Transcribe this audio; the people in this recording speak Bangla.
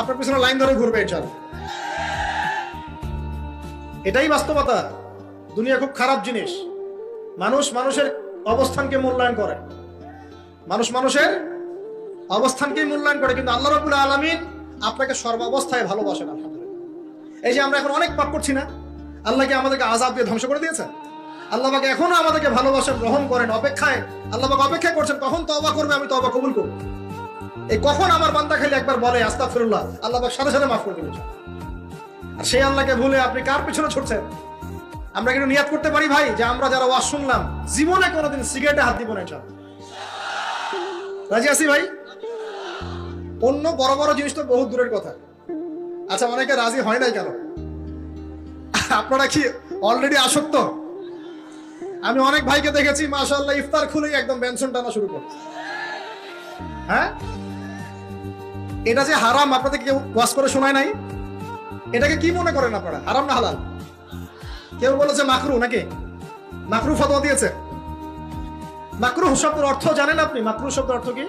আপনার পিছনে লাইন ধরে ঘুরবে চল। এটাই বাস্তবতা। দুনিয়া খুব খারাপ জিনিস। মানুষ মানুষের অবস্থানকে মূল্যায়ন করে। মানুষ মানুষের অবস্থানকে মূল্যায়ন করে, কিন্তু আল্লাহ রবুল্লা আলমিন আপনাকে সর্বাবস্থায় ভালোবাসেন, আলহামদুলিল্লাহ। এই যে আমরা এখন অনেক পাপ করছি না আল্লাহকে আমাদেরকে আজাব দিয়ে ধ্বংস করে দিয়েছেন আল্লাহ পাকে এখনও আমাদেরকে ভালোবাসেন গ্রহণ করেন, অপেক্ষায়, আল্লাহ পাক অপেক্ষা করছেন, কখন তবা করবে আমি তবা কবুল করব। এই কখন আমার বান্দা খালি একবার বলে আস্তা ফিরুল্লাহ আল্লাহ সাথে সাথে মাফ করে দিবেন। আর সেই আল্লাহকে ভুলে আপনি কার পিছনে ছুটছেন? আমরা কিন্তু নিয়াত করতে পারি ভাই, যে আমরা যারা ওয়াজ শুনলাম, জীবনে কোনোদিন সিগারেটে হাত দিব না রাজি আছি ভাই? অন্য বড় বড় জিনিস তো বহু দূরের কথা। আচ্ছা অনেকে রাজি হয় নাই কেন? আপনারা কি অলরেডি আসক্ত? আমি অনেক ভাইকে দেখেছি, মাশাআল্লাহ, ইফতার খুলেই একদম বেনসন টানা শুরু করে। হ্যাঁ? এটা যে হারাম আপনাদের কেউ ওয়াজ করে শোনায় নাই? এটাকে কি মনে করেন আপনারা? হারাম না হালাল? কেউ বলেছে মাকরু নাকি? মাকরু ফতোয়া দিয়েছে। মাকরু শব্দের অর্থ জানেন আপনি? মাকরু শব্দের অর্থ কি?